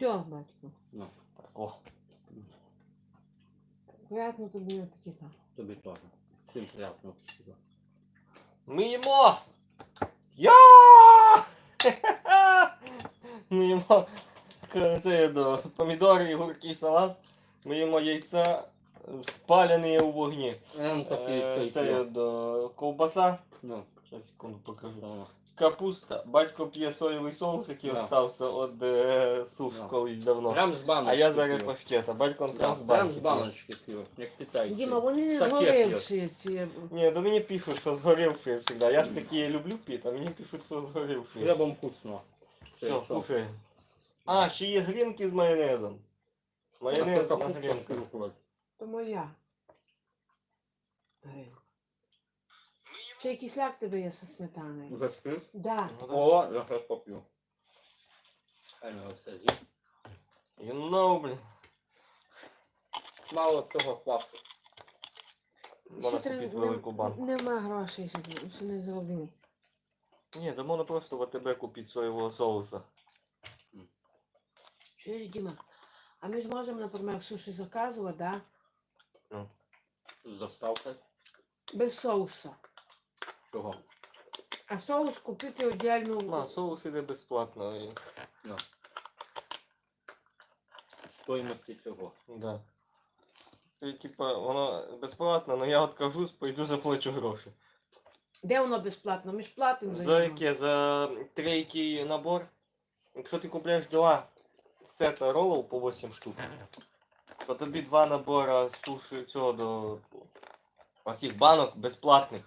Все, батько. Ну, О, Приятно тобі апетита. тобі теж. Всім приятного. ми їмо! Я! Ми їмо к- це до помідори, огурки, салат. Ми їмо яйця спалені у вогні. Ем, такий Е, цей Це до ковбаса. Ну, Зараз секунду покажу. да. Капуста. Батько п'є соєвий соус, який Да. остався від е, суш Да. колись давно. Прям з баночки А я зараз п'ю. паштет, а батько он Да, прям з Прям банки. з п'є. баночки п'ю, як китайці. Діма, вони не Саке згорівші ці. Ні, до мені пишуть, що згорівши завжди. Я ж такі люблю піти, а мені пишуть, що З згорівши. Хлібом вкусно. Все, кушай. А, ще є грінки з майонезом. Майонез на грінках. То моя. Ще й кисляк тебе є зі сметаною. Вже спиш? Да. Ну. О, я зараз поп'ю. Хай ми все з'їм. You know, блін. Мало цього Ще купить три- велику банку. Нема грошей, щоб ще не зробили. Ні, да можна просто в АТБ купити соєвого соуса. Чуєш, Діма? А ми ж можемо, наприклад, суші заказувати, да? З доставкою. Без соуса. Чого? А соус купити віддільно. А, соус іде безплатно. і- Ну. Стоїмості цього. Да. І, типа, воно безплатно, але я откажусь, пойду заплачу гроші. Де воно безплатно? Ми ж платимо за, За нього. яке? За третій набор. Якщо ти купляєш два сета роллов по 8 штук, то тобі два набора суші цього до оцих банок безплатних.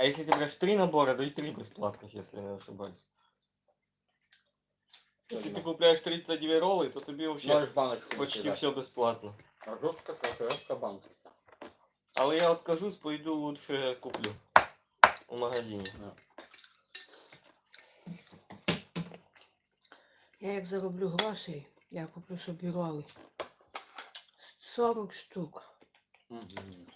А якщо ти береш три набора, то і три безплатних, якщо я не ошибаюсь. Якщо ти купляєш 32 роли, то взагалі Можеш баночку почти все безплатно. А жорстка красивка банка. Але я откажусь, пойду лучше куплю у магазині. Ну. Я як зароблю грошей, я куплю собі роли. 40 штук. Мгм.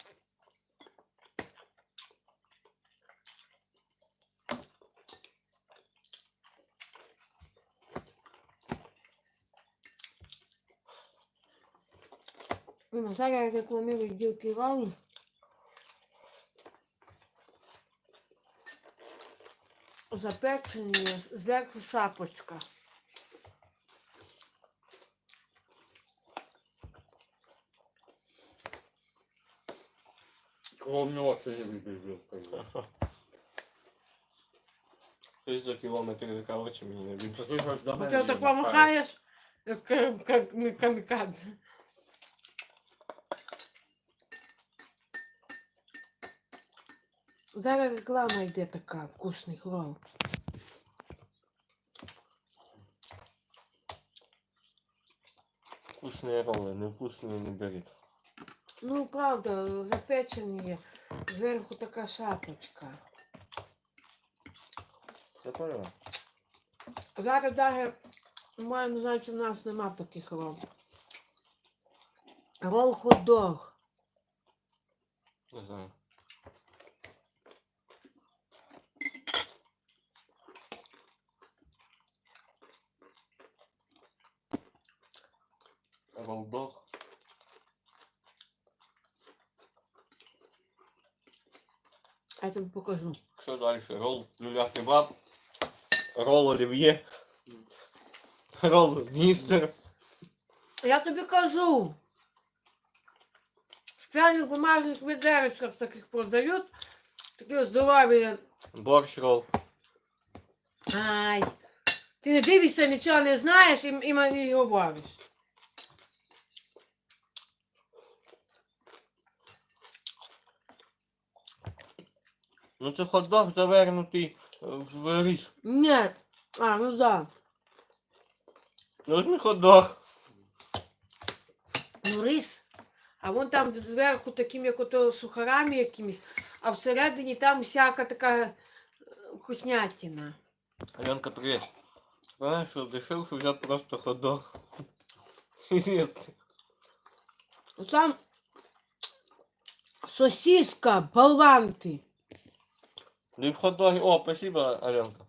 Ну, зараз я рекламую ділки роли. Запечені, зверху шапочка. Кого мені очі не вибіжу, скажу. Ти за кілометри така очі мені не більше. Ти так помахаєш, як кам- кам- камікадзе. Зараз реклама йде така, вкусний рол. Вкусні роли, не вкусні не беріть. Ну, правда, запечені є. Зверху така шапочка. Я. Зараз навіть, маю, значить, у нас нема таких рол. Рол хот-дог. Не знаю. Я тобі покажу. Що далі? Рол люля кебаб. Рол олів'є. Рол містер. Я тобі кажу. В спеціальних бумажних відерочках таких продають. Такі здорові. Борщ рол. Ай. Ти не дивишся, нічого не знаєш і, і мені говориш. Ну це хот-дог завернутий е, в рис. Ні. А, ну да. Ну ж не хот-дог. Ну рис. А вон там зверху таким, як ото сухарами якимись, а всередині там всяка така е, вкуснятина. Аленка, привіт. Знаєш, що дешевше взяти просто хот-дог. І з'їсти. Там сосиска, болванки. Ну і в хот-догі... О, спасибо, Аленка.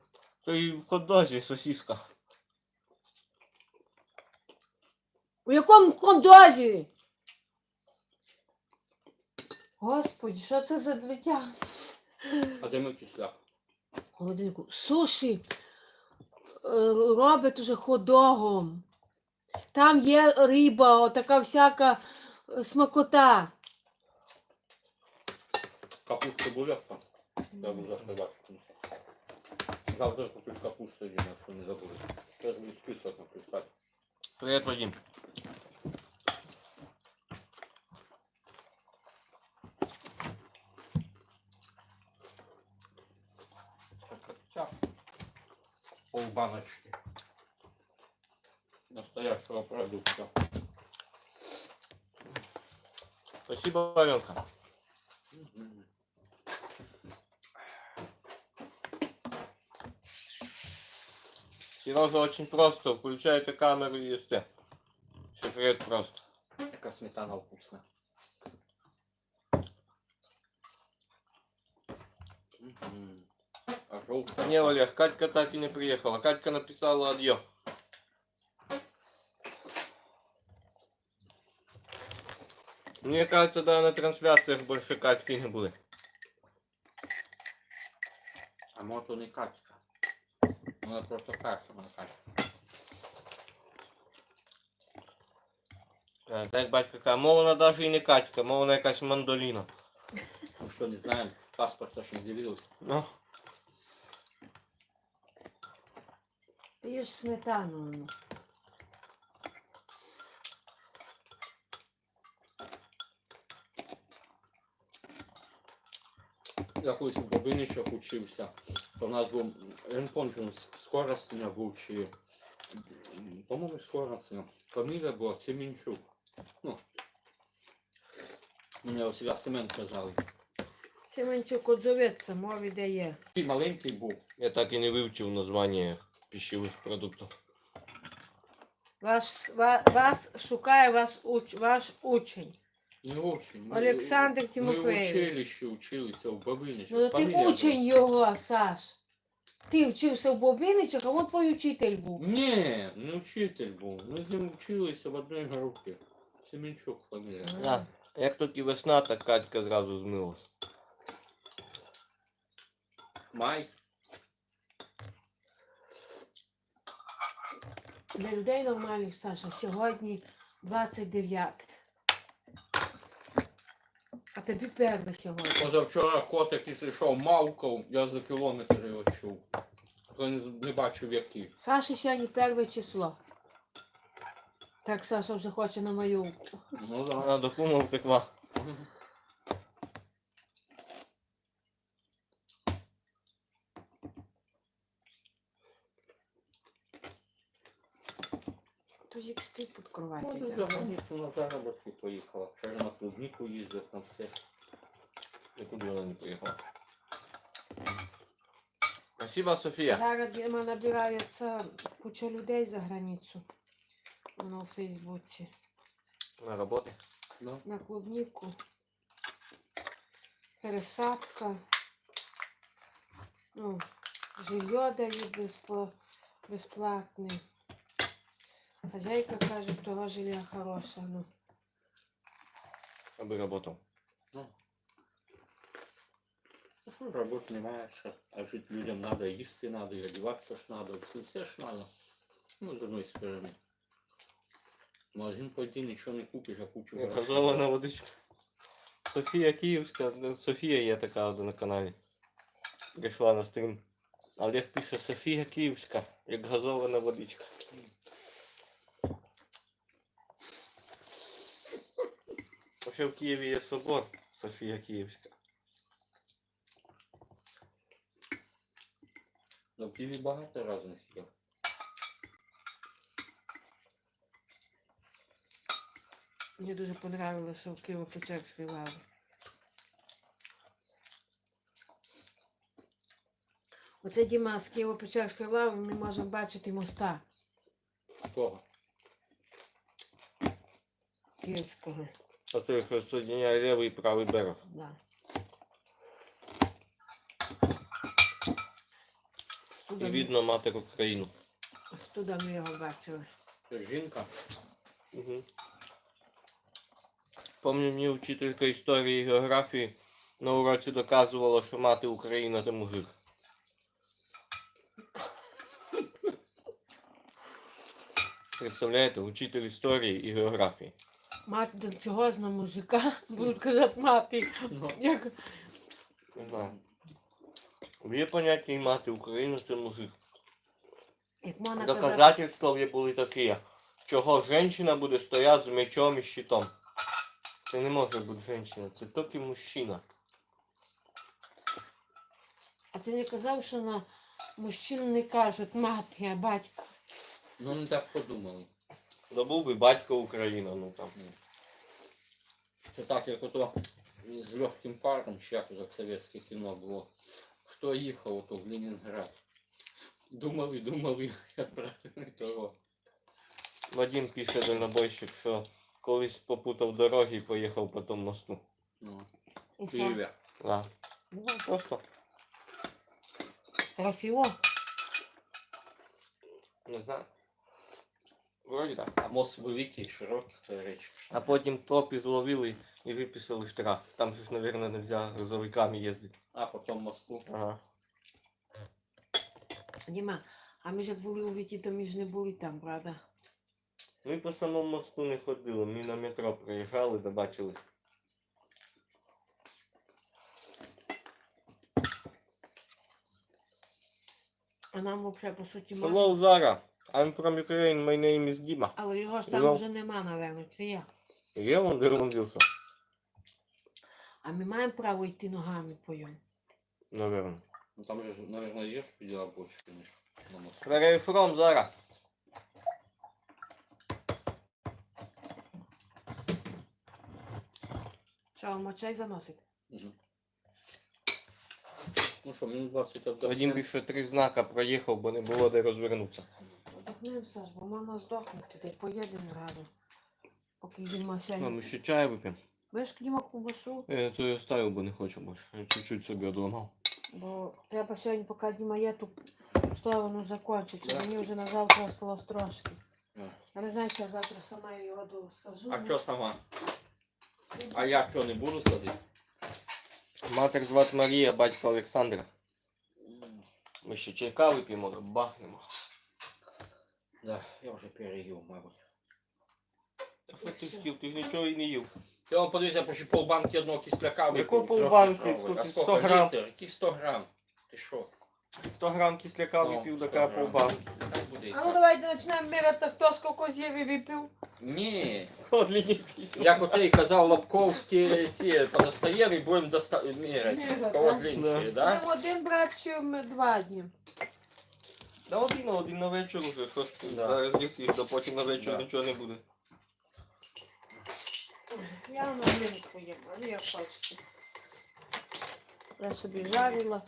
То і в хот-дозі сосиска. У якому кондозі? Господи, що це за дитя? А де ми кисляк? Холодильнику. Суші е, робить уже ходогом. Там є риба, отака всяка е, смакота. Капуста буряка. Я буду захлебати. Завтра куплю капусту, Діма, якщо не забуду. Зараз буду список написати. Привіт, Вадим. Хотя полбаночки настоящего продукта. Спасибо, Аленка. Сережа очень просто. Включаєте камеру і їсте. Секрет просто. Яка сметана вкусна. Мгм. А жовта. Не, Олег, Катька так и не приехала. Катька написала адьё. Мне кажется, да, на трансляциях больше Катьки не будет. А може то не качка. Вона просто каша качка. Е, Так батька каже, мов вона даже і не Катька, мов вона якась мандоліна. Ну що, не знаємо, паспорт ще не дивилися. Ну, Ти сметану. Ну. Я колись учився. То в нас був, я не пам'ятаю, скоростня був чи, по-моєму, скоростня. Фамілія була Семенчук. Ну, мене ось я Семен казали. Семенчук отзоветься, мові дає. Ти маленький був. я так і не вивчив названня пищевих продуктів. Ваш, ва, вас шукає вас уч, ваш учень. Не очень. Ми- Олександр Ми в Тимофеєв. училищі училися в Бабиничах. Ну ти Фамілія учень його, Саш. Ти вчився в Бобиничах, а от твій учитель був. Ні, не учитель був. Ми з ним вчилися в одній групі. Семенчук фамілія. Да. Як тільки весна, так Катька зразу змилась. Май. Для людей нормальних, Саша, сьогодні 29. А тобі перше сьогодні. Позавчора котик і зайшов мавкав, я за кілометр його чув. Я не, не бачив які. Саші сьогодні перше число. Так Саша вже хоче на мою. Ну да. Вона до кума втекла. Тузик спить під кроватю. Може да. за границю на заробітки поїхала. Ще ж на клубніку їздить, на все. Нікуди вона не поїхала. Спасибо, Софія. Зараз Діма набирається куча людей за границю. Воно у Фейсбуці. На роботи. Ну, На клубнику. Пересадка. Ну, жилье дають безпла- безплатне. Хозяйка каже, того жилья хороше. Ну. Аби работав. ну. Що ж, немає ще. А жити людям треба, їсти треба, і одягатися ж треба, все, все ж треба. Ну, з одної сторони. В магазин пойти нічого не купиш, а кучу грошей. Газована водичка. Софія Київська, ну, Софія є така от на каналі. Прийшла на стрім. Олег пише Софія Київська, як газована водичка. Ще в Києві є собор Софія Київська. Ну, в Києві багато різних є. Мені дуже понравилося в Києво-Печерській лаві. Оце Діма з Києво-Печерської лави ми можемо бачити моста Кого? Київського. Що соединяє лівий і правий берег. Да. І Туди, ми- видно матер Україну. туди ми його бачили. Це жінка. Угу. Помню, мені вчителька історії і географії на уроці доказувала, що мати Україна це мужик. Представляєте, учитель історії і географії. Мати до чого ж на мужика? Будуть казати мати. Ну, Як... Знаю. Є поняття і мати Україна це мужик. Як можна казати, Доказательства є були такі, чого жінка буде стояти з мечом і щитом. Це не може бути жінка, це тільки мужчина. а ти не казав, що на мужчину не кажуть мати, а батько. ну не так подумали. Да був би батько Україна, ну там. Це так, як ото з легким паром, чи як совєтське кіно було. Хто їхав ото в Ленінград? Думали, думали, правильно того. Вадим пише дальнобойщик, що колись попутав дороги і поїхав по тому мосту. Ну. Да. Ну, просто Красиво. не знаю. Вроді так. А мост великий, широкий, речі. А потім тропи зловили і виписали штраф. Там же ж, мабуть, не можна грузовиками їздити. А потім мосту. Ага. Діма, а ми ж як були у Віті, то ми ж не були там, правда? Ми по самому мосту не ходили, ми на метро приїжджали та бачили. А нам взагалі, по суті, мало. Hello, Zara. I'm from Ukraine, my name is Dima. Але його ж там Ну. вже нема, напевно, чи є. Є Вандерман Вілсон? А ми маємо право йти ногами по йому. Наверно. Ну там же, наверное, є ж піділа більше, ніж на мосту. Where are you from, Zara? Що, мочай заносить? Мгм. Ну що, мінус 20 отдохнем. Вадим більше три знака проїхав, бо не було де розвернутися. Отдохнемо, Саш, бо мама здохнути, та й поїдемо разом. Поки Ну, сьогодні. ми ще чай вип'ємо. Будеш к Діма ковбасу? Я це оставив, бо не хочу більше. Я чуть-чуть собі одламав. Бо треба сьогодні, поки Діма є, ту сторону закінчити, щоб Да. мені вже на завтра осталось трошки. Да. Я не знаю, чи я завтра сама його досажу. А що сама? А я що, не буду садити? Матер звати Марія, батько Олександра. Ми ще чайка вип'ємо, да бахнемо. Да, я вже переїв, мабуть. А що ти хотів? Ти ж нічого і не їв. Я вам подивися, почти полбанки одного кисляка випив. Якого полбанки? трьохлітрової. Скільки? А 100 скільки грам? літр? Яких 100 грам? Ти що? 100 грам кисляка Ну, випив, 100 така грам. полбанки. Буде і А ну так. давайте почнемо мірятися, хто скільки з'їв і випив. Ні, Ходліні пісні. як отей казав Лобковський, ці подостаємо і будемо доста... міряти. Міряти, Кого да? длинніші, Да. Будемо один брати, чи ми два дні. Да один, один на вечір уже, що ж ти Да. зараз їсиш, то потім на вечір Да. нічого не буде. Я на ринку їм, а не як хочете. Я собі жарила.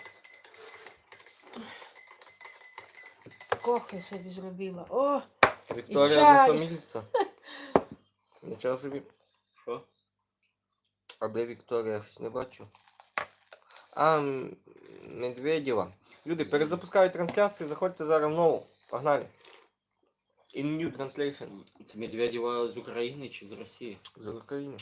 Кохи собі зробила. О, Вікторія чай. однофамільця. Нічого собі. Що? А де Вікторія? Я щось не бачу. А, М- Медведєва. Люди, перезапускають трансляцію, заходьте зараз в нову. Погнали. In new translation. Це Медведєва з України чи з Росії? З України.